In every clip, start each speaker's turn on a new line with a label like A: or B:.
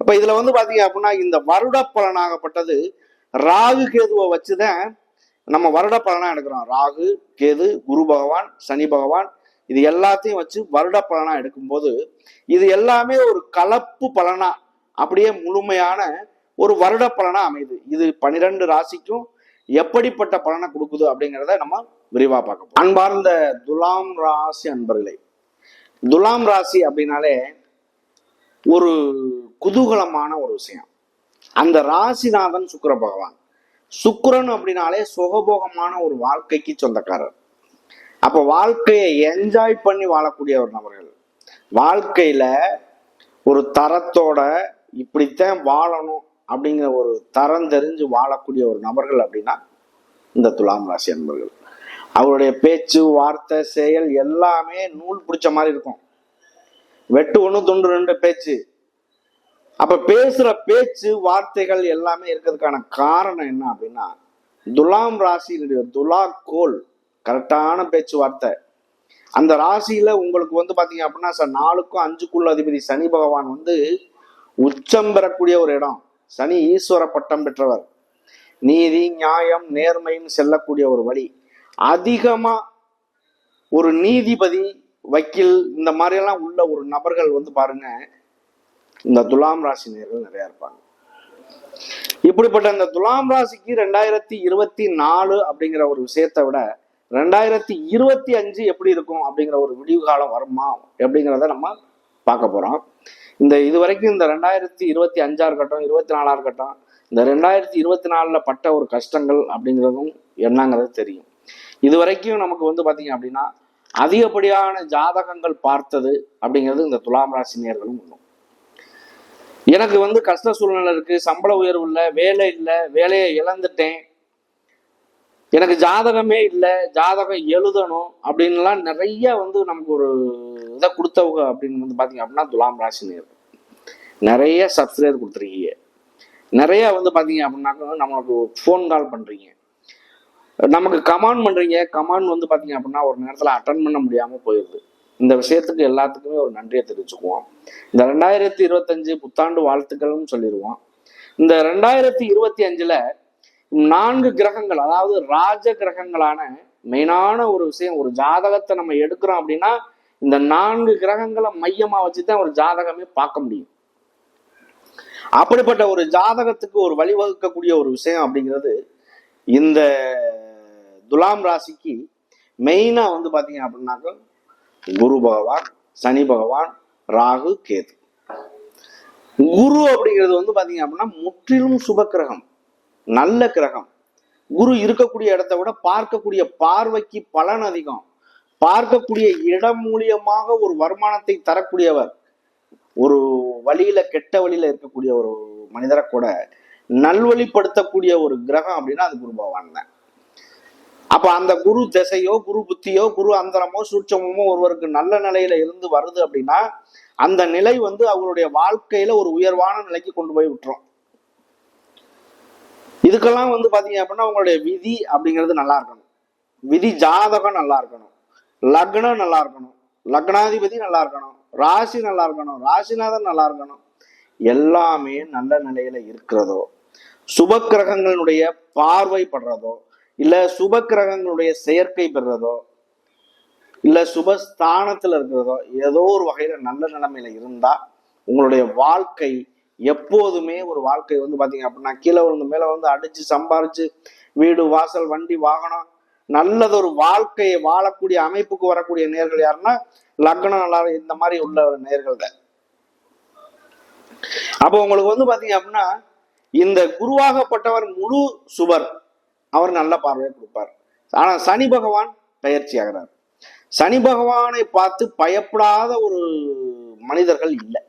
A: அப்ப இதுல வந்து பாத்தீங்க அப்படின்னா இந்த வருட பலனாகப்பட்டது ராகு கேதுவை வச்சுதான் நம்ம வருட பலனா எடுக்கிறோம். ராகு கேது குரு பகவான் சனி பகவான் இது எல்லாத்தையும் வச்சு வருட பலனா எடுக்கும்போது இது எல்லாமே ஒரு கலப்பு பலனா அப்படியே முழுமையான ஒரு வருட பலனா அமையுது. இது பனிரெண்டு ராசிக்கும் எப்படிப்பட்ட பலனை கொடுக்குது அப்படிங்கிறத நம்ம விரிவா பார்க்க போறோம். அன்பார்ந்த துலாம் ராசி அன்பர்களே துலாம் ராசி அப்படின்னாலே ஒரு குதூகலமான ஒரு விஷயம். அந்த ராசிநாதன் சுக்கிர பகவான். சுக்கரன் அப்படின்னாலே சுகபோகமான ஒரு வாழ்க்கைக்கு சொந்தக்காரர். அப்ப வாழ்க்கையை என்ஜாய் பண்ணி வாழக்கூடிய ஒரு நபர்கள். வாழ்க்கையில ஒரு தரத்தோட இப்படித்தான் வாழணும் அப்படிங்கிற ஒரு தரம் தெரிஞ்சு வாழக்கூடிய ஒரு நபர்கள் அப்படின்னா இந்த துலாம் ராசி நண்பர்கள் அவருடைய பேச்சு வார்த்தை செயல் எல்லாமே நூல் பிடிச்ச மாதிரி இருக்கும். வெட்டு ஒன்று துண்டு ரெண்டு பேச்சு. அப்ப பேசுற பேச்சு வார்த்தைகள் எல்லாமே இருக்கிறதுக்கான காரணம் என்ன அப்படின்னா துலாம் ராசியினுடைய துலா கோல் கரெக்டான பேச்சுவார்த்தை. அந்த ராசியில உங்களுக்கு வந்து பாத்தீங்க அப்படின்னா சார் நாலுக்கும் அஞ்சுக்குள்ள அதிபதி சனி பகவான் வந்து உச்சம் பெறக்கூடிய ஒரு இடம். சனி ஈஸ்வர பட்டம் பெற்றவர். நீதி நியாயம் நேர்மைன்னு செல்லக்கூடிய ஒரு வழி. அதிகமா ஒரு நீதிபதி வக்கீல் இந்த மாதிரி எல்லாம் உள்ள ஒரு நபர்கள் வந்து பாருங்க இந்த துலாம் ராசி நேர்கள் நிறைய இருப்பாங்க. இப்படிப்பட்ட இந்த துலாம் ராசிக்கு ரெண்டாயிரத்தி இருபத்தி நாலு அப்படிங்கிற ஒரு விஷயத்தை விட ரெண்டாயிரத்தி இருபத்தி அஞ்சு எப்படி இருக்கும் அப்படிங்கிற ஒரு விடிவு காலம் வருமா அப்படிங்கிறத நம்ம பார்க்க போறோம். இந்த இது வரைக்கும் இந்த ரெண்டாயிரத்தி இருபத்தி அஞ்சா இருக்கட்டும் இருபத்தி நாலா இருக்கட்டும் இந்த ரெண்டாயிரத்தி இருபத்தி நாலுல பட்ட ஒரு கஷ்டங்கள் அப்படிங்கிறதும் என்னங்கிறது தெரியும். இது வரைக்கும் நமக்கு வந்து பாத்தீங்க அப்படின்னா அதிகப்படியான ஜாதகங்கள் பார்த்தது அப்படிங்கிறது இந்த துலாம் ராசி நேர்களும் ஒன்றும் எனக்கு வந்து கஷ்ட சூழ்நிலை இருக்கு சம்பள உயர்வு இல்லை வேலை இல்லை வேலையை இழந்துட்டேன். எனக்கு ஜாதகமே இல்லை ஜாதகம் எழுதணும் அப்படின்லாம் நிறைய வந்து நமக்கு ஒரு இதை கொடுத்தவங்க அப்படின்னு வந்து பார்த்தீங்க அப்படின்னா துலாம் ராசி நேர் நிறைய சப்ஸ்கிரைபர் கொடுத்துருக்கீங்க. நிறைய வந்து பார்த்தீங்க அப்படின்னாக்க நம்மளுக்கு ஃபோன் கால் பண்ணுறீங்க நமக்கு கமாண்ட் பண்ணுறீங்க கமாண்ட் வந்து பார்த்தீங்க அப்படின்னா ஒரு நேரத்தில் அட்டன் பண்ண முடியாமல் போயிடுது. இந்த விஷயத்துக்கு எல்லாத்துக்குமே ஒரு நன்றியை தெரிவிச்சுக்குவோம். இந்த ரெண்டாயிரத்தி இருபத்தஞ்சு புத்தாண்டு வாழ்த்துக்கள்னு சொல்லிடுவோம். இந்த ரெண்டாயிரத்தி இருபத்தி அஞ்சுல நான்கு கிரகங்கள் அதாவது ராஜ கிரகங்களான மெயினான ஒரு விஷயம் ஒரு ஜாதகத்தை நம்ம எடுக்கிறோம் அப்படின்னா இந்த நான்கு கிரகங்களை மையமா வச்சுதான் ஒரு ஜாதகமே பார்க்க முடியும். அப்படிப்பட்ட ஒரு ஜாதகத்துக்கு ஒரு வழிவகுக்கக்கூடிய ஒரு விஷயம் அப்படிங்கிறது இந்த துலாம் ராசிக்கு மெயினா வந்து பாத்தீங்க அப்படின்னாக்க குரு பகவான் சனி பகவான் ராகு கேது. குரு அப்படிங்கிறது வந்து பாத்தீங்க அப்படின்னா முற்றிலும் சுப கிரகம் நல்ல கிரகம். குரு இருக்கக்கூடிய இடத்த விட பார்க்கக்கூடிய பார்வைக்கு பலன் அதிகம். பார்க்கக்கூடிய இடம் மூலியமாக ஒரு வருமானத்தை தரக்கூடியவர் ஒரு வழியில கெட்ட வழியில இருக்கக்கூடிய ஒரு மனிதரை கூட நல்வழிப்படுத்தக்கூடிய ஒரு கிரகம் அப்படின்னா அது குரு பகவான் தான். அப்ப அந்த குரு திசையோ குரு புத்தியோ குரு அந்தரமோ சூட்சமோ ஒருவருக்கு நல்ல நிலையில இருந்து வருது அப்படின்னா அந்த நிலை வந்து அவங்களுடைய வாழ்க்கையில ஒரு உயர்வான நிலைக்கு கொண்டு போய் விட்டுரும். இதுக்கெல்லாம் வந்து பாத்தீங்க அப்படின்னா அவங்களுடைய விதி அப்படிங்கிறது நல்லா இருக்கணும். விதி ஜாதகம் நல்லா இருக்கணும். லக்னம் நல்லா இருக்கணும். லக்னாதிபதி நல்லா இருக்கணும். ராசி நல்லா இருக்கணும். ராசிநாதன் நல்லா இருக்கணும். எல்லாமே நல்ல நிலையில இருக்கிறதோ சுப கிரகங்களுடைய பார்வை படுறதோ இல்ல சுப கிரகங்களுடைய செயற்கை பெறுறதோ இல்ல சுபஸ்தானத்துல இருக்கிறதோ ஏதோ ஒரு வகையில நல்ல நிலைமையில இருந்தா உங்களுடைய வாழ்க்கை எப்போதுமே ஒரு வாழ்க்கை வந்து பாத்தீங்க அப்படின்னா கீழே விழுந்து மேல வந்து அடிச்சு சம்பாரிச்சு வீடு வாசல் வண்டி வாகனம் நல்லதொரு வாழ்க்கையை வாழக்கூடிய அமைப்புக்கு வரக்கூடிய நேர்கள் யாருன்னா லக்னம் நல்லா இந்த மாதிரி உள்ள நேர்கள் தான். அப்போ உங்களுக்கு வந்து பாத்தீங்க அப்படின்னா இந்த குருவாகப்பட்டவர் முழு சுவர். அவர் நல்ல பார்வையை கொடுப்பார். ஆனால் சனி பகவான் பயிற்சி ஆகிறார் சனி பகவானை பார்த்து பயப்படாத ஒரு மனிதர்கள் இல்லை.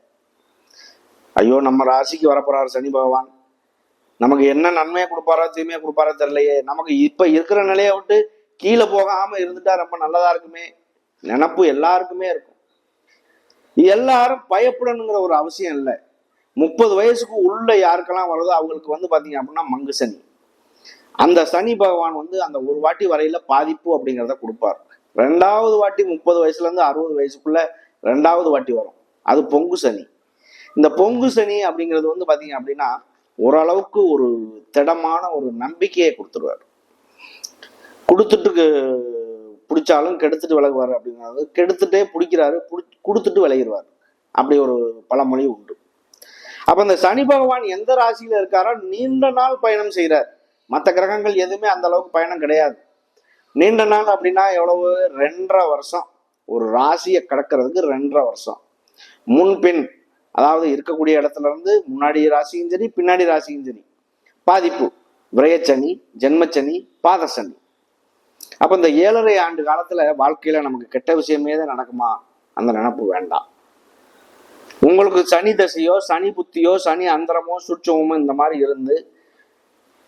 A: ஐயோ நம்ம ராசிக்கு வரப்போறார் சனி பகவான். நமக்கு என்ன நன்மையை கொடுப்பாரோ தீமையை கொடுப்பாரோ தெரியலையே. நமக்கு இப்ப இருக்கிற நிலையை விட்டு கீழே போகாம இருந்துட்டா ரொம்ப நல்லதா இருக்குமே. நினப்பு எல்லாருக்குமே இருக்கும். எல்லாரும் பயப்படணுங்கிற ஒரு அவசியம் இல்லை. முப்பது வயசுக்கு உள்ள யாருக்கெல்லாம் வருதோ அவங்களுக்கு வந்து பாத்தீங்க அப்படின்னா மங்கு சனி. அந்த சனி பகவான் வந்து அந்த ஒரு வாட்டி வரையில பாதிப்பு அப்படிங்கிறத கொடுப்பார். ரெண்டாவது வாட்டி முப்பது வயசுல இருந்து அறுபது வயசுக்குள்ள ரெண்டாவது வாட்டி வரும். அது பொங்கு சனி. இந்த பொங்கு சனி அப்படிங்கிறது வந்து பாத்தீங்க அப்படின்னா ஓரளவுக்கு ஒரு திடமான ஒரு நம்பிக்கையை கொடுத்துருவார். கொடுத்துட்டு பிடிச்சாலும் கெடுத்துட்டு விலகுவார் அப்படிங்கிறது. கெடுத்துட்டே பிடிக்கிறாரு புடி- கொடுத்துட்டு விலகிடுவார் அப்படி ஒரு பழமொழி உண்டு. அப்ப இந்த சனி பகவான் எந்த ராசியில இருக்காரோ நீண்ட நாள் பயணம் செய்கிறார் மற்ற கிரகங்கள் எதுவுமே அந்த அளவுக்கு பயணம் கிடையாது. நீண்ட நாள் அப்படின்னா எவ்வளவு? ரெண்டரை வருஷம். ஒரு ராசியை கடக்கிறதுக்கு ரெண்டரை வருஷம். முன்பின் அதாவது இருக்கக்கூடிய இடத்துல இருந்து முன்னாடி ராசியும் சரி பின்னாடி ராசியும் சரி. பாதிப்பு. விரயச்சனி ஜென்மச்சனி பாதசனி. அப்போ இந்த ஏழரை ஆண்டு காலத்துல வாழ்க்கையில நமக்கு கெட்ட விஷயமே தான் நடக்குமா? அந்த நினப்பு வேண்டாம். உங்களுக்கு சனி தசையோ சனி புத்தியோ சனி அந்தரமோ சுற்றமோ இந்த மாதிரி இருந்து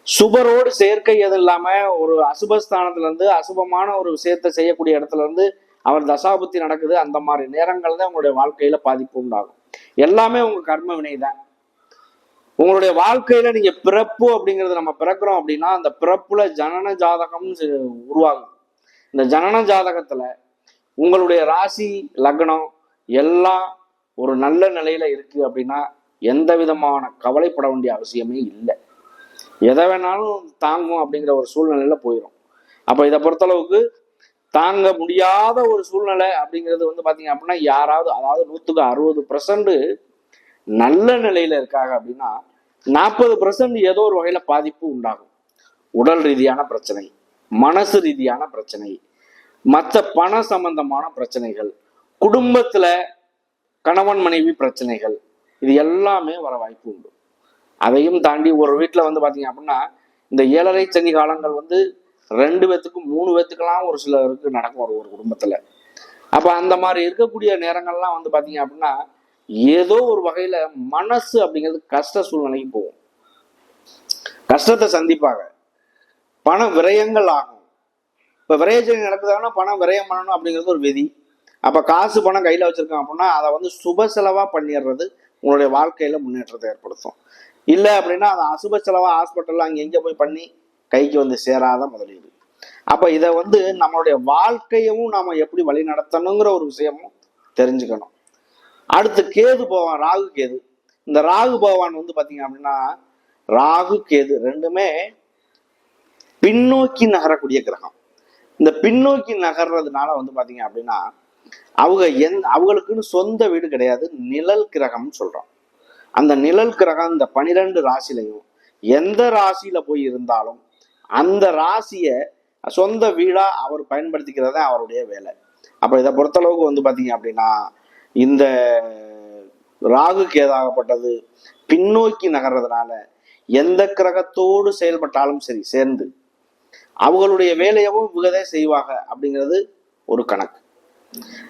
A: சுபரோடு சேர்க்கை எதுவும் இல்லாம ஒரு அசுபஸ்தானத்துல இருந்து அசுபமான ஒரு விஷயத்தை செய்யக்கூடிய இடத்துல இருந்து அவர் தசாபுத்தி நடக்குது. அந்த மாதிரி நேரங்கள் தான் உங்களுடைய வாழ்க்கையில பாதிப்பு உண்டாகும். எல்லாமே உங்க கர்ம வினை தான். உங்களுடைய வாழ்க்கையில நீங்க பிறப்பு அப்படிங்கறது நம்ம பிறக்கிறோம் அப்படின்னா அந்த பிறப்புல ஜனன ஜாதகம் உருவாகும் இந்த ஜனன ஜாதகத்துல உங்களுடைய ராசி லக்னம் எல்லாம் ஒரு நல்ல நிலையில இருக்கு அப்படின்னா எந்த விதமான கவலைப்பட வேண்டிய அவசியமே இல்லை. எதை வேணாலும் தாங்கும் அப்படிங்கிற ஒரு சூழ்நிலையில போயிடும் அப்ப இதை பொறுத்தளவுக்கு தாங்க முடியாத ஒரு சூழ்நிலை அப்படிங்கிறது வந்து பாத்தீங்க அப்படின்னா யாராவது அதாவது நூத்துக்கு அறுபது பர்சன்ட் நல்ல நிலையில இருக்காங்க அப்படின்னா நாற்பது பர்சன்ட் ஏதோ ஒரு வகையில பாதிப்பு உண்டாகும். உடல் ரீதியான பிரச்சனை மனசு ரீதியான பிரச்சனை மற்ற பண சம்பந்தமான பிரச்சனைகள் குடும்பத்துல கணவன் மனைவி பிரச்சனைகள் இது எல்லாமே வர வாய்ப்பு உண்டு. அதையும் தாண்டி ஒரு வீட்டில் வந்து பார்த்தீங்க அப்படின்னா இந்த ஏழரை சனி காலங்கள் வந்து ரெண்டு பேத்துக்கு மூணு பேத்துக்கெல்லாம் ஒரு சிலருக்கு நடக்கும் ஒரு ஒரு குடும்பத்தில். அப்போ அந்த மாதிரி இருக்கக்கூடிய நேரங்கள்லாம் வந்து பார்த்தீங்க அப்படின்னா ஏதோ ஒரு வகையில் மனசு அப்படிங்கிறது கஷ்ட சூழ்நிலைக்கு போகும். கஷ்டத்தை சந்திப்பாங்க. பண விரயங்கள் ஆகும். இப்போ விரயச்சனி நடக்குதாங்கன்னா பணம் விரயம் பண்ணணும் அப்படிங்கிறது ஒரு விதி. அப்போ காசு பணம் கையில் வச்சுருக்கோம் அப்படின்னா அதை வந்து சுப செலவாக பண்ணிடுறது உங்களுடைய வாழ்க்கையில் முன்னேற்றத்தை ஏற்படுத்தும். இல்லை அப்படின்னா அதை அசுப செலவாக ஹாஸ்பிட்டலில் அங்கே எங்கே போய் பண்ணி கைக்கு வந்து சேராத முதலீடு அப்போ இதை வந்து நம்மளுடைய வாழ்க்கையவும் நாம் எப்படி வழி நடத்தணுங்கிற ஒரு விஷயமும் தெரிஞ்சுக்கணும். அடுத்து கேது போவான் ராகு கேது. இந்த ராகு பகவான் வந்து பார்த்தீங்க அப்படின்னா ராகு கேது ரெண்டுமே பின்னோக்கி நகரக்கூடிய கிரகம். இந்த பின்னோக்கி நகர்றதுனால வந்து பார்த்தீங்க அப்படின்னா அவங்க எந் அவங்களுக்குன்னு சொந்த வீடு கிடையாது நிழல் கிரகம்னு சொல்கிறோம் அந்த நிழல் கிரகம் இந்த பனிரெண்டு ராசிலையும் எந்த ராசியில போய் இருந்தாலும் அந்த ராசியை சொந்த வீடா அவர் பயன்படுத்திக்கிறது தான் அவருடைய வேலை. அப்ப இதை பொறுத்தளவுக்கு வந்து பாத்தீங்க அப்படின்னா இந்த ராகு கேதாகப்பட்டது பின்னோக்கி நகர்றதுனால எந்த கிரகத்தோடு செயல்பட்டாலும் சரி சேர்ந்து அவங்களுடைய வேலையவும் இவங்கதே செய்வாங்க அப்படிங்கிறது ஒரு கணக்கு.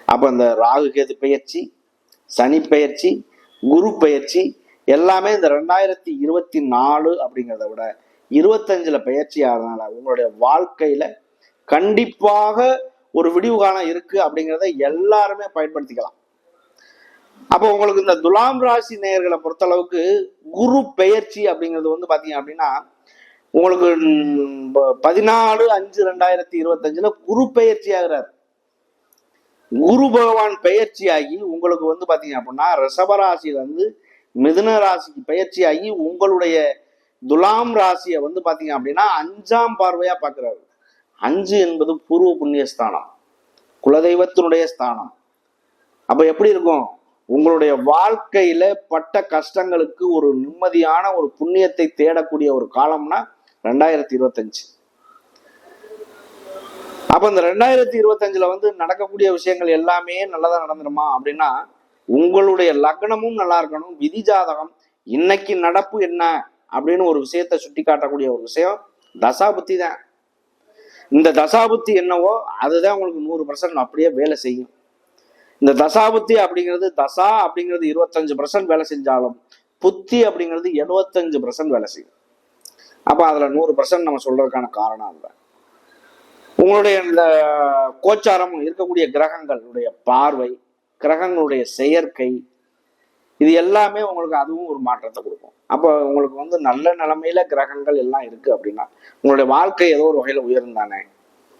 A: அப்ப இந்த ராகு கேது பெயர்ச்சி சனி பெயர்ச்சி குரு பயிற்சி எல்லாமே இந்த ரெண்டாயிரத்தி இருபத்தி நாலு அப்படிங்கிறத விட இருபத்தஞ்சில் பெயர்ச்சி ஆகிறதுனால உங்களுடைய வாழ்க்கையில கண்டிப்பாக ஒரு விடிவு காலம் இருக்கு அப்படிங்கிறத எல்லாருமே பயன்படுத்திக்கலாம். அப்போ உங்களுக்கு இந்த துலாம் ராசி நேயர்களை பொறுத்தளவுக்கு குரு பெயர்ச்சி அப்படிங்கிறது வந்து பார்த்தீங்க அப்படின்னா உங்களுக்கு பதினாலு அஞ்சு ரெண்டாயிரத்தி இருபத்தஞ்சில் குரு பெயர்ச்சி ஆகிறார். குரு பகவான் பெயர்ச்சியாகி உங்களுக்கு வந்து பார்த்தீங்க அப்படின்னா ரிஷபராசியில வந்து மிதுன ராசிக்கு பெயர்ச்சியாகி உங்களுடைய துலாம் ராசியை வந்து பார்த்தீங்க அப்படின்னா அஞ்சாம் பார்வையாக பார்க்குறாரு அஞ்சு என்பது பூர்வ புண்ணிய ஸ்தானம். குலதெய்வத்தினுடைய ஸ்தானம். அப்போ எப்படி இருக்கும்? உங்களுடைய வாழ்க்கையில பட்ட கஷ்டங்களுக்கு ஒரு நிம்மதியான ஒரு புண்ணியத்தை தேடக்கூடிய ஒரு காலம்னா ரெண்டாயிரத்தி இருபத்தஞ்சு. அப்போ இந்த ரெண்டாயிரத்தி இருபத்தஞ்சில் வந்து நடக்கக்கூடிய விஷயங்கள் எல்லாமே நல்லதாக நடந்துருமா? அப்படின்னா உங்களுடைய லக்னமும் நல்லா இருக்கணும் விதி ஜாதகம் இன்னைக்கு நடப்பு என்ன? அப்படின்னு ஒரு விஷயத்த சுட்டி காட்டக்கூடிய ஒரு விஷயம் தசாபுத்தி தான். இந்த தசாபுத்தி என்னவோ அதுதான் உங்களுக்கு நூறு பர்சன்ட் அப்படியே வேலை செய்யும். இந்த தசாபுத்தி அப்படிங்கிறது தசா அப்படிங்கிறது இருபத்தஞ்சு பர்சன்ட் வேலை செஞ்சாலும் புத்தி அப்படிங்கிறது எழுபத்தஞ்சு பர்சன்ட் வேலை செய்யும். அப்போ அதில் நூறு பர்சன்ட் நம்ம சொல்றதுக்கான காரணம் இல்லை உங்களுடைய இந்த கோச்சாரம் இருக்கக்கூடிய கிரகங்களுடைய பார்வை கிரகங்களுடைய செயற்கை இது எல்லாமே உங்களுக்கு அதுவும் ஒரு மாற்றத்தை கொடுக்கும். அப்போ உங்களுக்கு வந்து நல்ல நிலைமையில கிரகங்கள் எல்லாம் இருக்கு அப்படின்னா உங்களுடைய வாழ்க்கை ஏதோ ஒரு வகையில் உயர்ந்தானே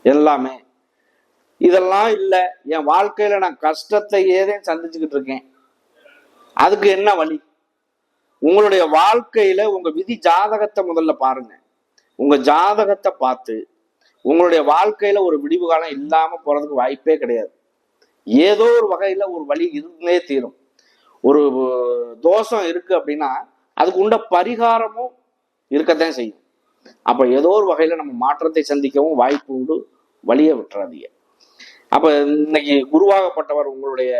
A: எல்லாமே. இதெல்லாம் இல்லை. என் வாழ்க்கையில நான் கஷ்டத்தை ஏதேன் சந்திச்சுக்கிட்டு இருக்கேன். அதுக்கு என்ன வழி? உங்களுடைய வாழ்க்கையில உங்க விதி ஜாதகத்தை முதல்ல பாருங்க. உங்க ஜாதகத்தை பார்த்து உங்களுடைய வாழ்க்கையில ஒரு விடிவு காலம் இல்லாம போறதுக்கு வாய்ப்பே கிடையாது. ஏதோ ஒரு வகையில ஒரு வழி இருந்தே தீரும். ஒரு தோஷம் இருக்கு அப்படின்னா அதுக்கு உண்ட பரிகாரமும் இருக்கத்தான் செய்யும். அப்ப ஏதோ ஒரு வகையில நம்ம மாற்றத்தை சந்திக்கவும் வாய்ப்பு உண்டு வழியை விட்டுறாதீங்க. அப்ப இன்னைக்கு குருவாகப்பட்டவர் உங்களுடைய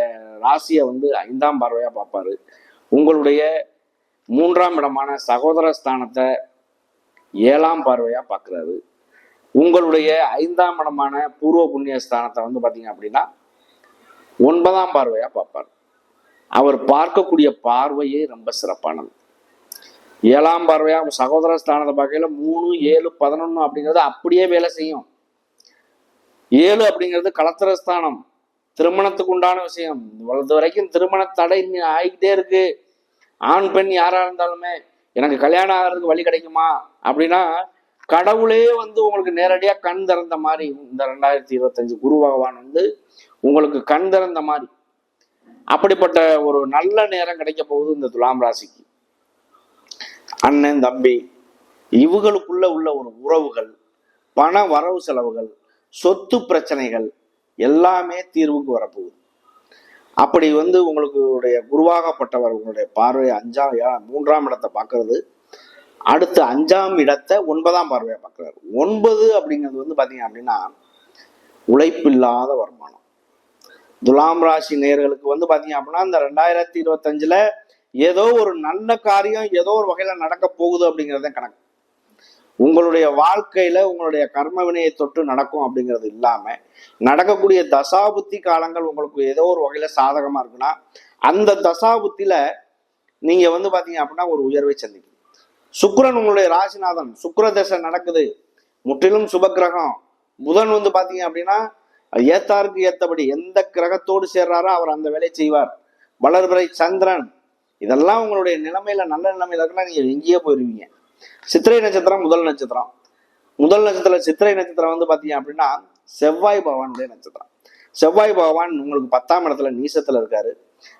A: ராசியை வந்து ஐந்தாம் பார்வையா பார்ப்பாரு. உங்களுடைய மூன்றாம் இடமான சகோதர ஸ்தானத்தை ஏழாம் பார்வையா பார்க்குறாரு. உங்களுடைய ஐந்தாம் இடமான பூர்வ புண்ணிய ஸ்தானத்தை வந்து பார்த்தீங்க அப்படின்னா ஒன்பதாம் பார்வையாக பார்ப்பார். அவர் பார்க்கக்கூடிய பார்வையே ரொம்ப சிறப்பானது. ஏழாம் பார்வையாக சகோதர ஸ்தானத்தை பார்க்கையில மூணு ஏழு பதினொன்று அப்படிங்கிறது அப்படியே வேலை செய்யும். ஏழு அப்படிங்கிறது கலத்திர ஸ்தானம். திருமணத்துக்கு உண்டான விஷயம். இது வரைக்கும் திருமண தடை இன்னும் ஆகிக்கிட்டே இருக்கு. ஆண் பெண் யாரா இருந்தாலுமே எனக்கு கல்யாணம் ஆகிறதுக்கு வழி கிடைக்குமா அப்படின்னா கடவுளே வந்து உங்களுக்கு நேரடியா கண் திறந்த மாதிரி இந்த ரெண்டாயிரத்தி இருபத்தஞ்சு குரு பகவான் வந்து உங்களுக்கு கண் திறந்த மாதிரி. அப்படிப்பட்ட ஒரு நல்ல நேரம் கிடைக்க போகுது இந்த துலாம் ராசிக்கு. அண்ணன் தம்பி இவங்களுக்குள்ள உள்ள ஒரு உறவுகள் பண வரவு செலவுகள் சொத்து பிரச்சனைகள் எல்லாமே தீர்வுக்கு வரப்போகுது. அப்படி வந்து உங்களுக்கு உடைய குருவாகப்பட்டவர் உங்களுடைய பார்வை அஞ்சாம் ஏ- மூன்றாம் இடத்தை பார்க்கறது அடுத்து அஞ்சாம் இடத்தை ஒன்பதாம் பார்வையை பார்க்குறாரு. ஒன்பது அப்படிங்கிறது வந்து பார்த்தீங்க அப்படின்னா உழைப்பில்லாத வருமானம். துலாம் ராசி நேயர்களுக்கு வந்து பார்த்தீங்க அப்படின்னா இந்த ரெண்டாயிரத்தி இருபத்தஞ்சில் ஏதோ ஒரு நல்ல காரியம் ஏதோ ஒரு வகையில் நடக்க போகுது அப்படிங்கிறது கணக்கு. உங்களுடைய வாழ்க்கையில உங்களுடைய கர்ம வினையை தொட்டு நடக்கும் அப்படிங்கிறது இல்லாம நடக்கக்கூடிய தசாபுத்தி காலங்கள் உங்களுக்கு ஏதோ ஒரு வகையில சாதகமா இருக்குன்னா அந்த தசாபுத்தில நீங்க வந்து பாத்தீங்க அப்படின்னா ஒரு உயர்வை சந்திக்கும் சுக்ரன் உங்களுடைய ராசிநாதன். சுக்கர தசை நடக்குது. முற்றிலும் சுபக்கிரகம். புதன் வந்து பாத்தீங்க அப்படின்னா ஏத்தாருக்கு ஏத்தபடி எந்த கிரகத்தோடு சேர்றாரோ அவர் அந்த வேலையை செய்வார். வளர்பிறை சந்திரன். இதெல்லாம் உங்களுடைய நிலைமையில நல்ல நிலைமையில இருக்குன்னா நீங்க எங்கேயோ போயிருவீங்க. சித்திரை நட்சத்திரம் முதல் நட்சத்திரம். முதல் நட்சத்திரம் சித்திரை நட்சத்திரம் வந்து பாத்தீங்க அப்படின்னா செவ்வாய் பகவானுடைய நட்சத்திரம். செவ்வாய் பகவான் உங்களுக்கு பத்தாம் இடத்துல நீசத்துல இருக்காரு.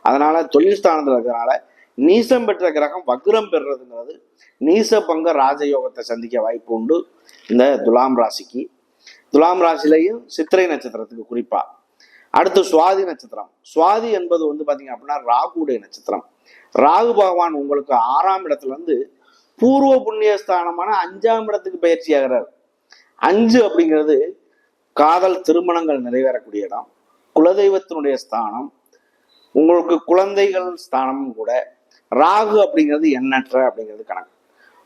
A: அதனால தொழில் ஸ்தானத்துல இருக்கிறனால நீசம் பெற்ற கிரகம் வக்ரம் பெறுறதுங்கிறது நீச பங்க ராஜயோகத்தை சந்திக்க வாய்ப்பு உண்டு. இந்த துலாம் ராசிக்கு. துலாம் ராசிலையும் சித்திரை நட்சத்திரத்துக்கு குறிப்பா. அடுத்து சுவாதி நட்சத்திரம். சுவாதி என்பது வந்து பாத்தீங்க அப்படின்னா ராகுடைய நட்சத்திரம். ராகு பகவான் உங்களுக்கு ஆறாம் இடத்துல இருந்து பூர்வ புண்ணிய ஸ்தானமான அஞ்சாம் இடத்துக்கு பயிற்சி ஆகிறார். அஞ்சு அப்படிங்கிறது காதல் திருமணங்கள் நிறைவேறக்கூடிய இடம். குலதெய்வத்தினுடைய ஸ்தானம். உங்களுக்கு குழந்தைகள் ஸ்தானமும் கூட. ராகு அப்படிங்கிறது எண்ணற்ற அப்படிங்கிறது கணக்கு.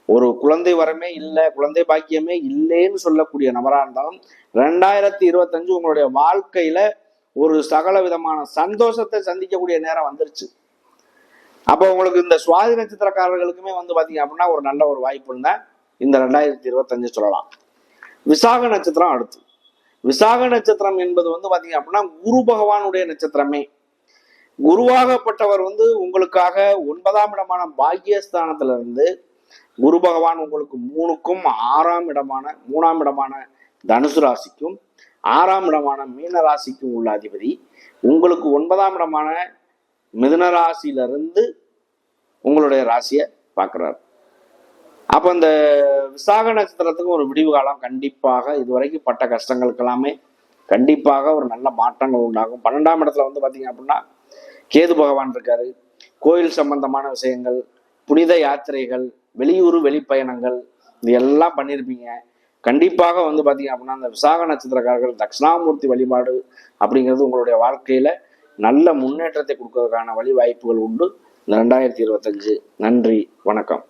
A: ஒரு குழந்தை வரமே இல்லை குழந்தை பாக்கியமே இல்லைன்னு சொல்லக்கூடிய நபராக இருந்தாலும் ரெண்டாயிரத்தி இருபத்தஞ்சு உங்களுடைய வாழ்க்கையில ஒரு சகல விதமான சந்தோஷத்தை சந்திக்கக்கூடிய நேரம் வந்துருச்சு. அப்போ உங்களுக்கு இந்த சுவாதி நட்சத்திரக்காரர்களுக்குமே வந்து பாத்தீங்க அப்படின்னா ஒரு நல்ல ஒரு வாய்ப்பு இருந்தா இந்த ரெண்டாயிரத்தி இருபத்தஞ்சு சொல்லலாம். விசாக நட்சத்திரம் அடுத்து. விசாக நட்சத்திரம் என்பது வந்து பாத்தீங்க அப்படின்னா குரு பகவானுடைய நட்சத்திரமே. குருவாகப்பட்டவர் வந்து உங்களுக்காக ஒன்பதாம் இடமான பாக்கியஸ்தானத்துல இருந்து குரு பகவான் உங்களுக்கு மூணுக்கும் ஆறாம் இடமான மூணாம் இடமான தனுசு ராசிக்கும் ஆறாம் இடமான மீன ராசிக்கும் உள்ள அதிபதி. உங்களுக்கு ஒன்பதாம் இடமான மிதுன ராசியிலிருந்து உங்களுடைய ராசியை பார்க்குறாரு. அப்போ இந்த விசாக நட்சத்திரத்துக்கு ஒரு விடிவு காலம் கண்டிப்பாக இதுவரைக்கும் பட்ட கஷ்டங்களுக்கு எல்லாமே கண்டிப்பாக ஒரு நல்ல மாற்றங்கள் உண்டாகும். பன்னெண்டாம் இடத்துல வந்து பார்த்தீங்க அப்படின்னா கேது பகவான் இருக்காரு. கோயில் சம்பந்தமான விஷயங்கள் புனித யாத்திரைகள் வெளியூர் வெளிப்பயணங்கள் இது எல்லாம் பண்ணியிருப்பீங்க கண்டிப்பாக வந்து பார்த்தீங்க அப்படின்னா அந்த விசாக நட்சத்திரக்காரர்கள் தட்சிணாமூர்த்தி வழிபாடு அப்படிங்கிறது உங்களுடைய வாழ்க்கையில் நல்ல முன்னேற்றத்தை கொடுக்கறதுக்கான வழி வாய்ப்புகள் உண்டு. இந்த ரெண்டாயிரத்தி இருபத்தஞ்சு. நன்றி. வணக்கம்.